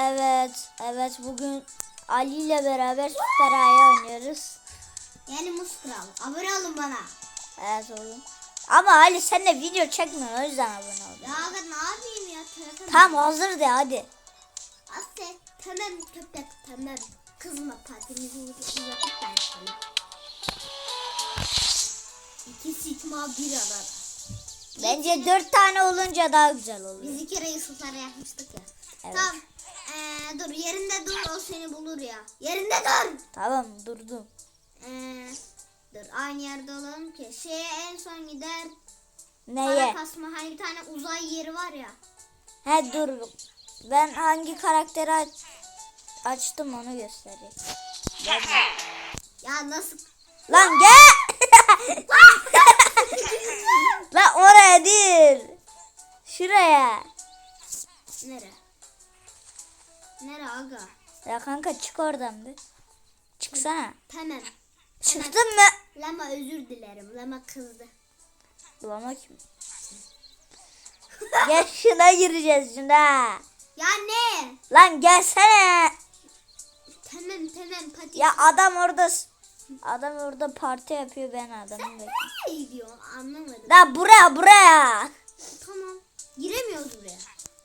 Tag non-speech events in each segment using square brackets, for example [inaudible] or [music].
Evet, evet bugün Ali ile beraber Süper Aya oynuyoruz. Yani Muz Kral. Abone olun bana. Evet oğlum. Ama Ali sen de video çekmiyorsun o yüzden abone ol. Ya aga ne yapayım ya? Telefon. Tamam hazır de hadi. Aslı tamam köpek tamam. Kızma patimizi uzaklık ben sana. İki sikma bir arada. Bence dört tane olunca daha güzel olur. Biz iki kere Yusuf'lara yapmıştık ya. Evet. Tamam. Ee, dur yerinde dur o seni bulur ya. Yerinde dur. Tamam durdum. Ee, dur aynı yerde olalım ki. Şeye en son gider. Neye? Para kasma hani bir tane uzay yeri var ya. He dur. Ben hangi karakteri aç- açtım onu göstereyim. Ya nasıl? Lan gel. [laughs] Lan oraya değil. Şuraya. Nere? Nere aga? Ya kanka çık oradan bir. Çıksana. Tamam. Çıktın mı? Lama özür dilerim. Lama kızdı. Bulama kim? Gel şuna gireceğiz şuna. Ya ne? Lan gelsene. Tamam tamam pati. Ya adam orada adam orada parti yapıyor ben adamı bekliyorum. nereye gidiyorsun anlamadım. Lan buraya buraya. Tamam. Giremiyoruz buraya.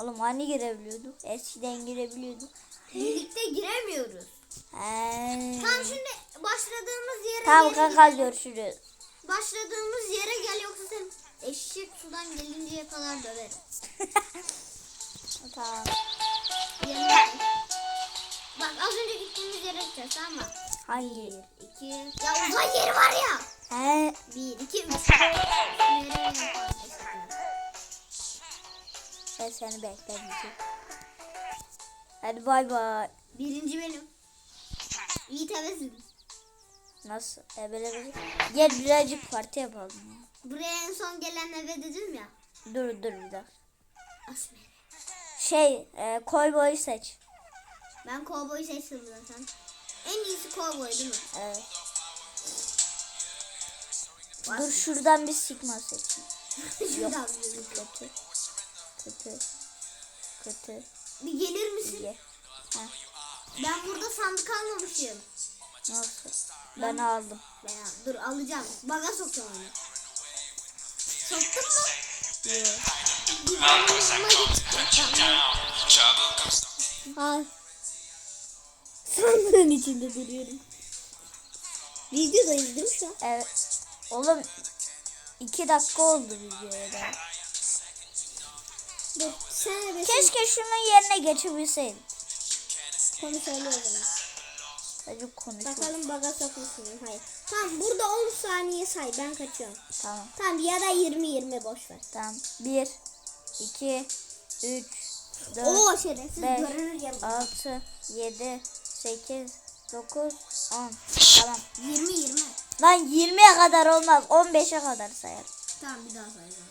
Oğlum hani girebiliyorduk? Eskiden girebiliyorduk. Birlikte giremiyoruz. He. Tamam şimdi başladığımız yere Tamam geri kanka görüşürüz. Başladığımız yere gel yoksa sen eşek sudan gelinceye kadar döverim. [laughs] tamam. Bak az önce gittiğimiz yere gideceğiz tamam mı? Hangi? Bir, iki. Ya uzay yeri var ya. He. Bir, iki, üç. Nereye yapalım? Ben seni beklemeyeceğim. Hadi bay bay. Birinci benim. Yiğit hevesim. Nasıl? Ebele Gel birazcık parti yapalım ya. Buraya en son gelen eve dedim ya. Dur dur bir dakika. Şey, e, koy boyu seç. Ben kovboy seçtim zaten. En iyisi kovboy değil mi? Evet. Dur şuradan bir sigma seçeyim. [laughs] Bir- Kötü. Kötü. Kötü. Bir gelir misin? Ha, Ben burada sandık almamışım. nasıl? Ben aldım. Ben al- dur alacağım. Baga sokacağım onu. Soktun mu? Git. Al. Sandığın içinde duruyorum. Videodayız değil mi şu an? Evet. Oğlum iki dakika oldu videoya Keşke şunun yerine geçebilseydim. konu söyle o zaman. Hadi konuşalım. Bakalım baga sokmuşsun. Hayır. Tamam burada 10 saniye say ben kaçıyorum. Tamam. Tamam ya da 20-20 boş ver. Tamam. Bir, iki, üç, dört, Oo şerefsiz beş, görünür ya. altı, yedi, sekiz, dokuz, on. Tamam. 20-20. Lan 20'ye kadar olmaz. 15'e kadar sayar. Tamam bir daha sayacağım.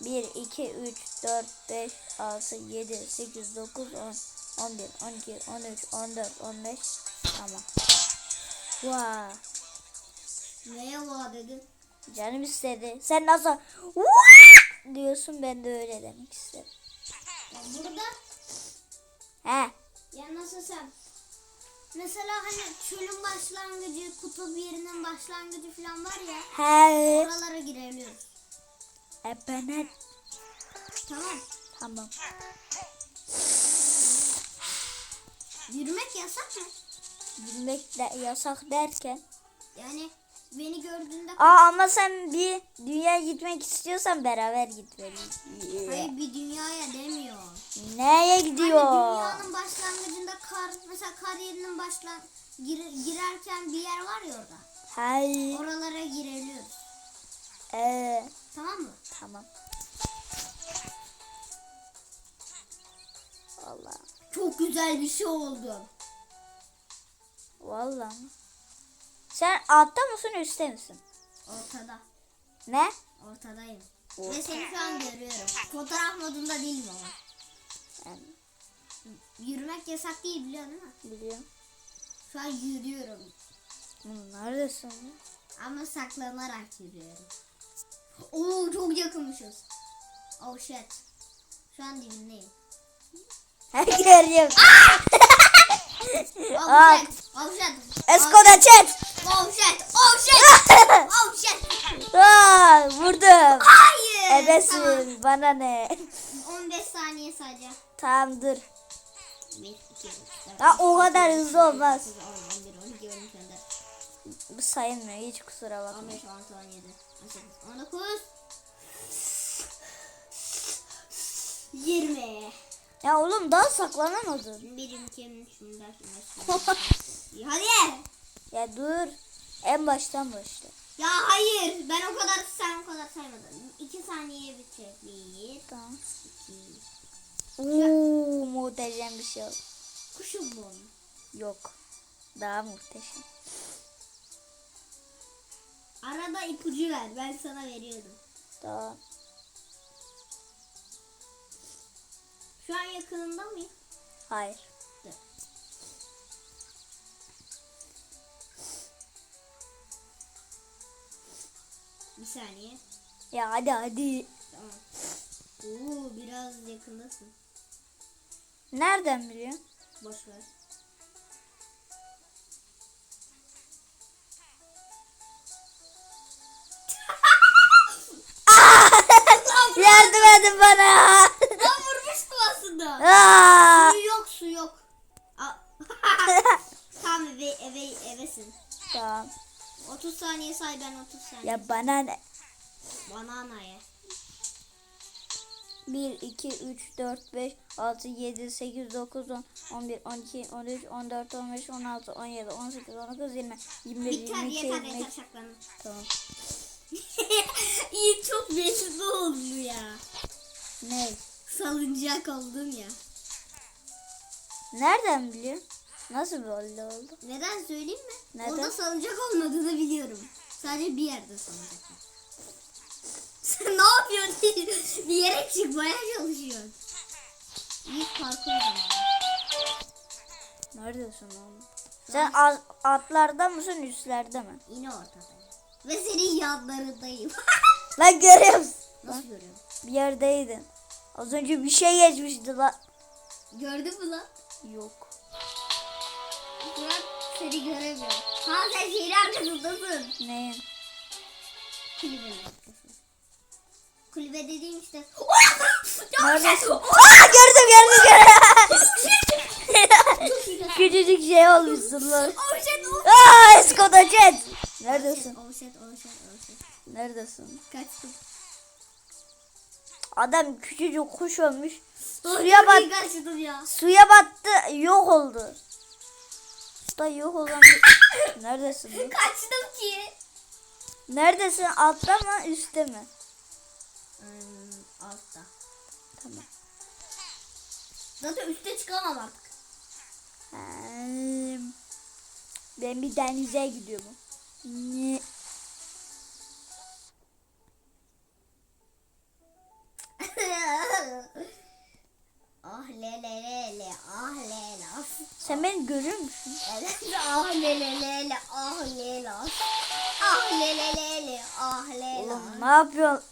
1, 2, 3, 4, 5, 6, 7, 8, 9, 10, 11, 12, 13, 14, 15. Tamam. Vay. Neye va dedim? Canım istedi. Sen nasıl "Vaa!" diyorsun ben de öyle demek istedim. Ya burada He. ya nasıl sen? Mesela hani çölün başlangıcı, kutup yerinin başlangıcı falan var ya. He. Oralara girebiliyoruz. E Tamam. tamam. Yürümek yasak mı? Bilmek de yasak derken. Yani beni gördüğünde Aa ama sen bir dünya gitmek istiyorsan beraber gitmeliyiz. hayır bir dünyaya demiyor. Neye Hani gidiyor? dünyanın başlangıcında kar mesela kar yerinin başlan gir- girerken bir yer var ya orada. Hayır. Oralara girebiliyoruz. Ee, Tamam mı? tamam. Allah. Çok güzel bir şey oldu. Vallahi. Sen altta mısın üstte misin? Ortada. Ne? Ortadayım. Ve seni şu an görüyorum. Fotoğraf modunda değilim ama. Yani, Yürümek yasak değil biliyorsun değil mi? biliyorum. Şu an yürüyorum. Neredesin? Ama saklanarak yürüyorum. Oo çok yakınmışız. Oh shit. Şu an dibindeyim. Görüyorum. Aa. Oh shit. Oh shit. Eskoda chat. Oh shit. Oh shit. Oh shit. Aa, vurdum. Hayır. Ebesin Tamam. bana ne? 15 saniye sadece. Tamam dur. 1, 2, 3, 4, Ya o kadar hızlı olmaz. 11, 12, 13, 14, Bu sayılmıyor hiç kusura bakma. 15, 16, 17, 18, 19, 20. Ya oğlum daha saklanamadın. 1, 2, 3, 4, 5, 6, Hadi. Ya dur. En baştan başla. Ya hayır. Ben o kadar sen o kadar saymadın. 2 saniye bitecek. 1, Tamam. 2. Uuu muhteşem bir şey oldu. Kuşum bu. Yok. Daha muhteşem. Arada ipucu ver. Ben sana veriyordum. Daha. Şu an yakınında mıyım? Hayır. Bir saniye. Ya hadi hadi. Tamam. Oo biraz yakındasın. Nereden biliyorsun? Boş ver. [laughs] Yardım edin bana. Aslında. Aa! Su yok su yok. [laughs] Tamam eve, eve, evesin. tamam. 30 saniye say ben 30 saniye. Ya bana ne? Banana ye. 1, 2, 3, 4, 5, 6, 7, 8, 9, 10, 11, 12, 13, 14, 15, 16, 17, 18, 19, 20, 21, Biter 22, yeter 23. yeter saklanın. Tamam. [laughs] İyi çok mesut oldu ya. Ne? Salıncak oldun ya. Nereden biliyorsun? Nasıl böyle oldu? Neden söyleyeyim mi? Neden? Orada salıncak olmadığını biliyorum. Sadece bir yerde salıncak var. [laughs] Sen ne yapıyorsun? [laughs] bir yere çıkmaya çalışıyorsun. İlk parkur. Neredesin oğlum? Sen atlarda mısın üstlerde mi? Yine ortadayım. Ve senin yanlarındayım. Lan [laughs] görüyor musun? Nasıl görüyorum? Bir yerdeydin. Az önce bir şey geçmişti lan. Gördün mü lan? Yok. An seni göremiyorum. Ha sen şeyin arkasındasın. Neyin? Kulübenin. Kulübe dediğim işte. Neredesin? Aa gördüm gördüm gördüm. Küçücük şey olmuşsun lan. Oh shit, oh Aa Skoda Jet. Neredesin? Shit. Neredesin? Kaçtım. Adam küçücük kuş olmuş. Suya bat ya. suya battı yok oldu. Da yok olan bir... [laughs] Neredesin? lan? Kaçtım ki. Neredesin? Altta mı üstte mi? Hmm, altta. Tamam. Zaten üste çıkamam artık. Hmm. Ben bir denize gidiyorum. Ne? Sen beni görüyor musun? Evet ah le le le le ah le la. Ah le le le le ah le la. Oğlum ne yapıyorsun?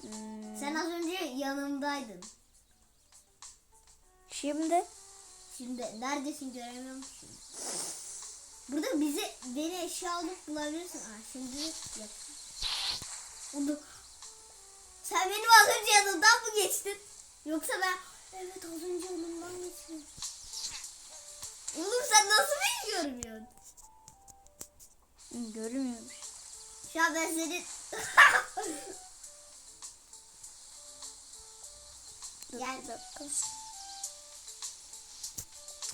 Hmm, Sen az önce yanımdaydın. Şimdi Şimdi neredesin göremiyorum şimdi. Burada bizi beni eşya alıp bulabilirsin. Aa, şimdi yap. Sen benim az önce yanımdan mı geçtin? Yoksa ben evet az önce yanımdan geçtim. Oğlum sen nasıl beni görmüyorsun? Görmüyormuş. Şu an ben seni... Gel. dakika.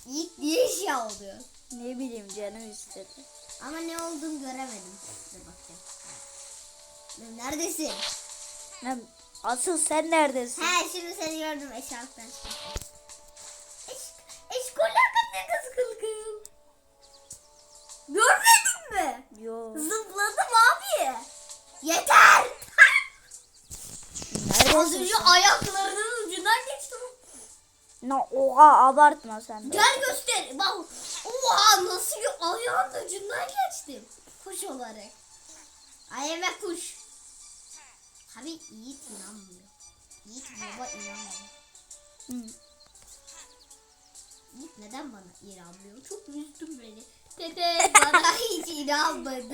İlk diye eşya oluyor. Ne bileyim canım istedi. Ama ne olduğunu göremedim. Dur bakayım. Neredesin? Ne, asıl sen neredesin? He şimdi seni gördüm eşarptan çıktım. Eş, eşkoller ne kız kılkım. Görmedin mi? Yo. Zıpladım abi. Yeter. Az Neredesin önce sen? ayaklarının ucundan geçtim. Ne oha abartma sen de. Gel göster. Bak. Oha nasıl bir ayağın ucundan geçtim. Kuş olarak. Ayeme kuş. Tabi Yiğit inanmıyor. Yiğit baba inanmıyor. Hı. Neden bana inanmıyor? Çok üzdün beni. Pepe bana [laughs] hiç inanmadı.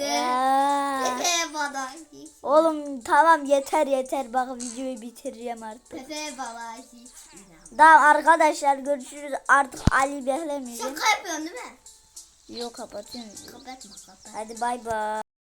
Pepe bana hiç. Oğlum tamam yeter yeter bak videoyu bitireceğim artık. Pepe bana hiç inanmadı. Tamam arkadaşlar görüşürüz artık Ali beklemeyeceğim. Şaka yapıyorsun değil mi? Yok kapatıyorum. Kapatma kapat. Hadi bay bay.